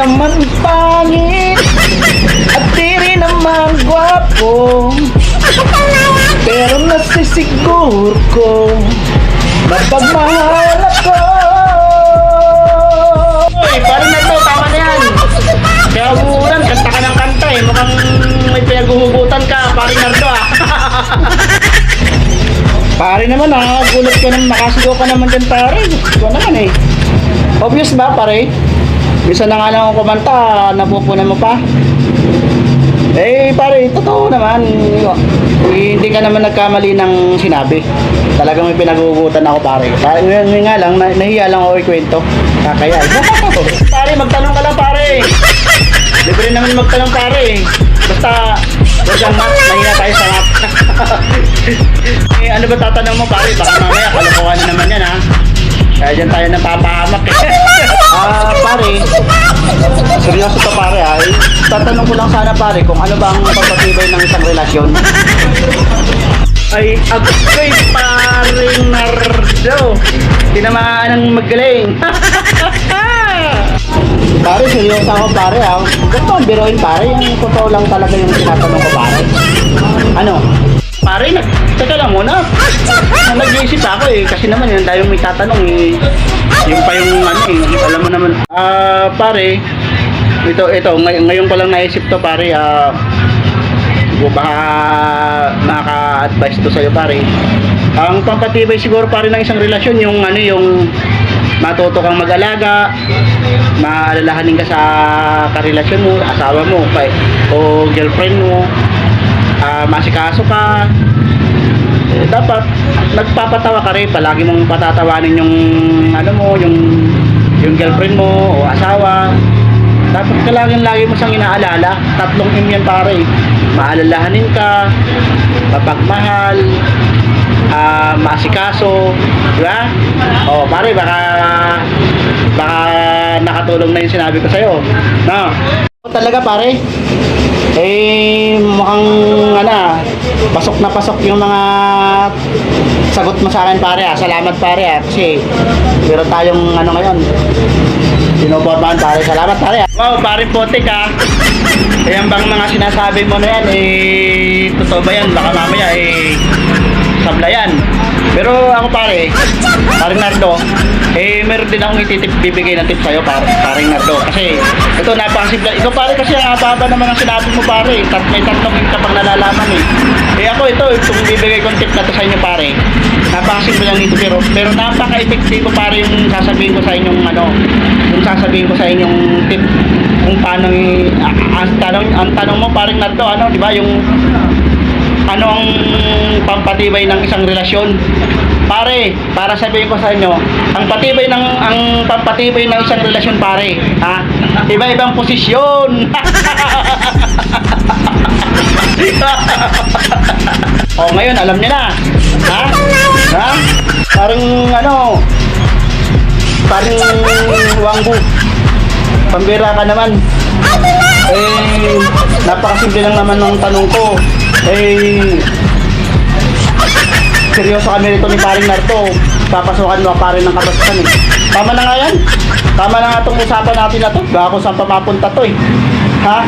naman pangit At di rin naman gwapo. Pero nasisiguro ko Mapagmahal ako. Uy, parang na ito, tama na yan. Kaya kanta ka ng kanta eh. Mukhang may pinaghuhugutan ka, parang nardo ah. Pare naman, nakakagulat ka naman, makasigaw ka naman dyan pare. Ito naman eh. Obvious ba pare? Bisa na nga lang ako kumanta, napupunan mo pa. Eh pare, totoo naman. Eh, hindi ka naman nagkamali ng sinabi. Talagang may pinagugutan ako pare. Pare, ngayon ngayon nga lang, nah- nahiya lang ako ikwento. Kakaya. pare, magtanong ka lang pare. Libre naman magtanong pare. Basta, huwag kang mat, mahina tayo sa mat. eh, ano ba tatanong mo pare? Baka mamaya kalokohan na naman yan ha. Kaya dyan tayo napapahamak eh. Ah, pare. Seryoso to pare ha. Eh, tatanong ko lang sana pare kung ano ba ang pagpatibay ng isang relasyon. Ay, agoy paring nardo. Tinamaan ng magaling. Pare, seryoso ako pare ha. Gusto kong biruin pare. Yung totoo lang talaga yung tinatanong ko pare. Ano? Pare, nag teka lang muna. Ah, Nag-iisip ako eh. Kasi naman yun, dahil may tatanong eh. Yung pa yung ano eh. Alam mo naman. Ah, pare. Ito, ito. Ngay- ngayon ko lang naisip to pare. Ah, o baka nakaka-advise to sa'yo pare. Ang pampatibay siguro pare ng isang relasyon yung ano yung matuto kang mag-alaga, maalalahanin ka sa karelasyon mo, asawa mo, pa, o girlfriend mo, ah, masikaso ka, eh, dapat nagpapatawa ka rin, palagi mong patatawanin yung ano mo, yung yung girlfriend mo o asawa. Dapat ka laging lagi mo siyang inaalala. Tatlong M yan pare. Maalalahanin ka, mapagmahal, ah, maasikaso, di ba? O pare, baka baka nakatulong na yung sinabi ko sa'yo. No? Talaga pare, eh mukhang ano, pasok na pasok yung mga sagot mo sa akin pare ah. Salamat pare ah. Kasi meron tayong ano ngayon. Sinupormahan pare. Salamat pare ah. Wow, pare potik ah. Ayan bang mga sinasabi mo na yan eh totoo ba yan? Baka mamaya eh sablayan. Pero ako pare, pare Nardo, eh meron din akong ititip bibigay ng tip sa'yo pare, pare Nardo. Kasi ito napakasimple. Ikaw pare kasi ang haba naman ang sinabi mo pare. Tat may tatlong yung kapag nalalaman eh. Eh ako ito, itong bibigay kong tip na to sa inyo pare. Napakasimple lang nito pero, pero napaka-epektibo pare yung sasabihin ko sa inyong ano, yung sasabihin ko sa inyong tip kung paano ang tanong ang tanong mo parang Nardo ano, di ba? Yung ano ang pampatibay ng isang relasyon. Pare, para sabihin ko sa inyo, ang patibay ng ang pampatibay ng isang relasyon pare, ha? Iba-ibang posisyon. oh, ngayon alam niyo na. Ha? Ha? Parang ano, parang wangbu. Pambira ka naman. Eh, napakasimple lang naman ng tanong ko. Eh, seryoso kami rito ni Paring Narto. Papasukan mo ang parin ng kabastusan eh. Tama na nga yan. Tama na nga itong usapan natin na to. Baka kung saan pa mapunta to eh. Ha?